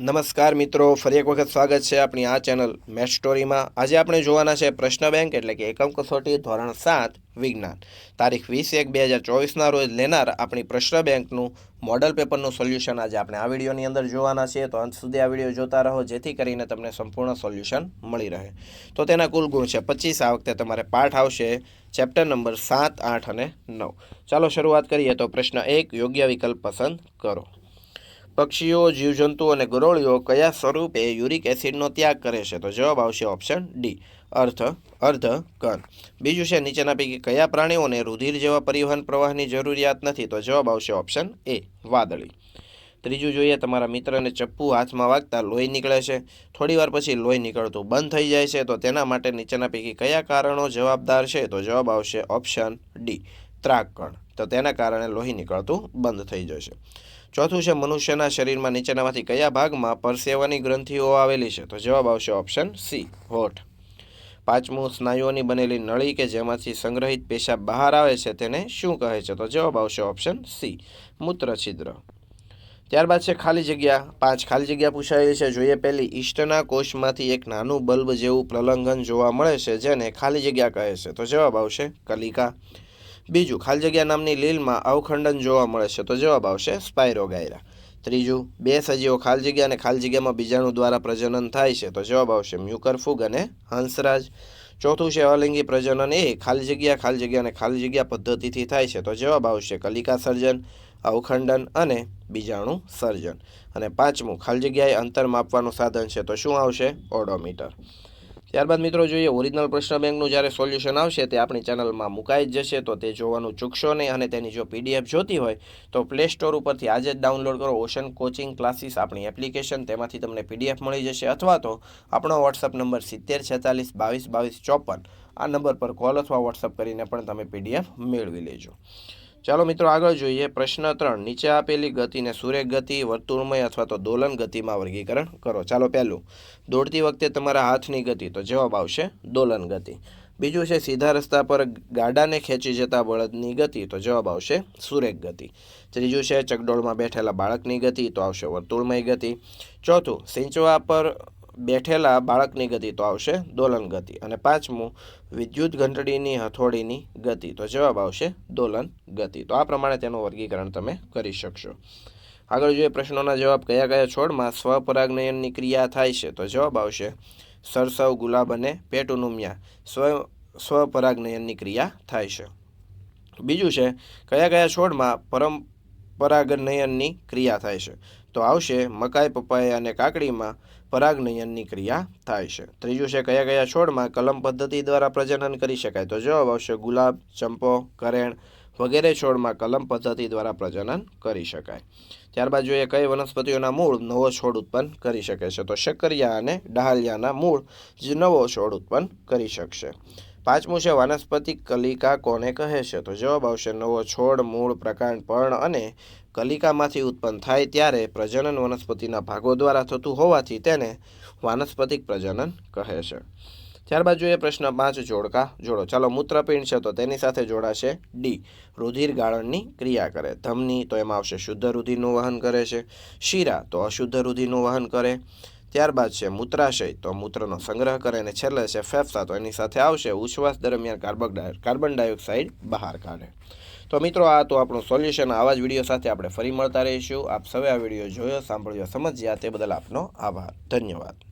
નમસ્કાર મિત્રો, ફરી એક વખત સ્વાગત છે આપણી આ ચેનલ મેથ સ્ટોરીમાં. આજે આપણે જોવાના છે પ્રશ્ન બેંક એટલે કે એકમ કસોટી ધોરણ સાત, વિજ્ઞાન. તારીખ વીસ એક બે હજાર ચોવીસના રોજ લેનાર આપણી પ્રશ્ન બેંકનું મોડલ પેપરનું સોલ્યુશન આજે આપણે આ વિડીયોની અંદર જોવાના છીએ. તો અંત સુધી આ વીડિયો જોતા રહો, જેથી કરીને તમને સંપૂર્ણ સોલ્યુશન મળી રહે. તો તેના કુલ ગુણ છે પચીસ, આ વખતે તમારે પાઠ આવશે ચેપ્ટર નંબર સાત, આઠ અને નવ. ચાલો શરૂઆત કરીએ તો પ્રશ્ન એક, યોગ્ય વિકલ્પ પસંદ કરો. પક્ષીઓ, જીવજંતુ અને ગરોળીઓ કયા સ્વરૂપે યુરિક એસિડનો ત્યાગ કરે છે? તો જવાબ આવશે ઓપ્શન ડી અર્થ, અર્ધ કણ બીજું છે, નીચેના પૈકી કયા પ્રાણીઓને રુધિર જેવા પરિવહન પ્રવાહની જરૂરિયાત નથી? તો જવાબ આવશે ઓપ્શન એ વાદળી. ત્રીજું જોઈએ, તમારા મિત્રને ચપ્પુ હાથમાં વાગતા લોહી નીકળે છે. થોડીવાર પછી લોહી નીકળતું બંધ થઈ જાય છે. તો તેના માટે નીચેના પૈકી કયા કારણો જવાબદાર છે? તો જવાબ આવશે ઓપ્શન ડી ત્રાકકણ. તો તેના કારણે લોહી નીકળતું બંધ થઈ જશે. ચોથું છે, મનુષ્યના શરીરમાં નીચેનામાંથી કયા ભાગમાં પરસેવાની ગ્રંથિઓ આવેલી છે? તો જવાબ આવશે ઓપ્શન સી, હોઠ. પાંચમું, સ્નાયુઓની બનેલી નળી કે જેમાંથી સંગ્રહિત પેશાબ બહાર આવે છે, તેને શું કહે છે? તો જવાબ આવશે ઓપ્શન સી મૂત્ર છિદ્ર ત્યારબાદ છે, ખાલી જગ્યા. પાંચ, ખાલી જગ્યા પૂછાયેલી છે. જોઈએ પહેલી, ઈષ્ટના કોષમાંથી એક નાનું બલ્બ જેવું પ્રલંઘન જોવા મળે છે, જેને ખાલી જગ્યા કહે છે. તો જવાબ આવશે કલિકા. બીજું ખાલી જગ્યા નામની લીલમાં અવખંડન જોવા મળે છે. તો જવાબ આવશે સ્પાયરોગાયરા ત્રીજું, બે સજીવો ખાલી જગ્યા અને ખાલી જગ્યામાં બીજાણુ દ્વારા પ્રજનન થાય છે. તો જવાબ આવશે મ્યુકર ફૂગ અને હંસરાજ. ચોથું છે અલિંગી પ્રજનન. એ ખાલી જગ્યા ખાલી જગ્યા અને ખાલી જગ્યા પદ્ધતિથી થાય છે. તો જવાબ આવશે કલિકા સર્જન, અવખંડન અને બીજાણુ સર્જન. અને પાંચમું ખાલી જગ્યાએ અંતર માપવાનું સાધન છે. તો શું આવશે? ઓડોમીટર. ત્યારબાદ મિત્રો જોઈએ, ઓરિજિનલ પ્રશ્ન બેંકનું જ્યારે સોલ્યુશન આવશે તે આપણી ચેનલમાં મુકાઈ જ જશે, તો તે જોવાનું ચૂકશો નહીં અને તેની જો પીડીએફ જોતી હોય, તો પ્લે સ્ટોર ઉપરથી આજે જ ડાઉનલોડ કરો ઓશન કોચિંગ ક્લાસીસ આપણી એપ્લિકેશન, તેમાંથી તમને પીડીએફ મળી જશે અથવા તો આપણો વોટ્સઅપ નંબર સિત્તેર છેતાલીસ બાવીસ બાવીસ ચોપન આ નંબર પર કોલ અથવા વોટ્સઅપ કરીને પણ તમે પીડીએફ મેળવી લેજો. ચાલો મિત્રો આગળ જોઈએ પ્રશ્ન ત્રણ. નીચે આપેલી ગતિને સુરેખ ગતિ, વર્તુળમય અથવા તો દોલન ગતિમાં વર્ગીકરણ કરો. ચાલો પહેલું. દોડતી વખતે તમારા હાથની ગતિ. તો જવાબ આવશે દોલન ગતિ. બીજું છે સીધા રસ્તા પર ગાડાને ખેંચી જતા બળદની ગતિ. તો જવાબ આવશે સુરેખ ગતિ. ત્રીજું છે ચકડોળમાં બેઠેલા બાળકની ગતિ. તો આવશે વર્તુળમય ગતિ. ચોથું, સિંચવા પર બેઠેલા બાળકની ગતિ તો આવશે દોલન ગતિ અને પાંચમું, વિદ્યુત ઘંટડીની હથોડીની ગતિ. તો જવાબ આવશે દોલન ગતિ. તો આ પ્રમાણે તેનું વર્ગીકરણ તમે કરી શકશો. આગળ જોઈએ પ્રશ્નોના જવાબ કયા કયા છોડમાં સ્વપરાગનયનની ક્રિયા થાય છે? તો જવાબ આવશે સરસવ, ગુલાબ અને પેટુનુમિયા. સ્વ, સ્વપરાગનયનની ક્રિયા થાય છે. બીજું છે, કયા કયા છોડમાં પરમ પરાગનયનની ક્રિયા થાય છે. તો આવશે મકાઈ, પપાયા અને કાકડીમાં પરાગનયનની ક્રિયા થાય છે. ત્રીજું છે કયા કયા છોડમાં કલમ પદ્ધતિ દ્વારા પ્રજનન કરી શકાય? તો જવાબ આવશે ગુલાબ, ચંપો, કરેણ વગેરે છોડમાં કલમ પદ્ધતિ દ્વારા પ્રજનન કરી શકાય. ત્યારબાદ જોઈએ કઈ વનસ્પતિઓના મૂળ નવો છોડ ઉત્પન્ન કરી શકે છે. તો શકરિયા અને ડાહલિયાના મૂળ જ નવો છોડ ઉત્પન્ન કરી શકશે. પાંચમું છે વાનસ્પતિક કલિકા કોને કહે છે? તો જવાબ આવશે, નવો છોડ, મૂળ, પ્રકાંડ, પર્ણ અને કલિકામાંથી ઉત્પન્ન થાય ત્યારે પ્રજનન વનસ્પતિના ભાગો દ્વારા થતું હોવાથી તેને વાનસ્પતિક પ્રજનન કહે છે. ત્યારબાદ જોઈએ પ્રશ્ન પાંચ, જોડકા, જોડો. ચાલો, મૂત્રપિંડ છે, તો તેની સાથે જોડાશે ડી રુધિર ગાળણની ક્રિયા કરે. ધમની, તો એમાં આવશે, શુદ્ધ રુધિરનું વહન કરે છે. શીરા, તો અશુદ્ધ રુધિરનું વહન કરે. ત્યારબાદ છે મૂત્રાશય. તો મૂત્રનો સંગ્રહ કરે અને છેલ્લે છે ફેફસા. તો એની સાથે આવશે ઉચ્છવાસ દરમિયાન કાર્બન કાર્બન ડાયોક્સાઇડ બહાર કાઢે. તો મિત્રો, આ તો આપણું સોલ્યુશન. આવા જ વીડિયો સાથે આપણે ફરી મળતા રહીશું. આપ સૌએ આ વીડિયો જોયો, સાંભળ્યો, સમજ્યા તે બદલ આપનો આભાર. ધન્યવાદ.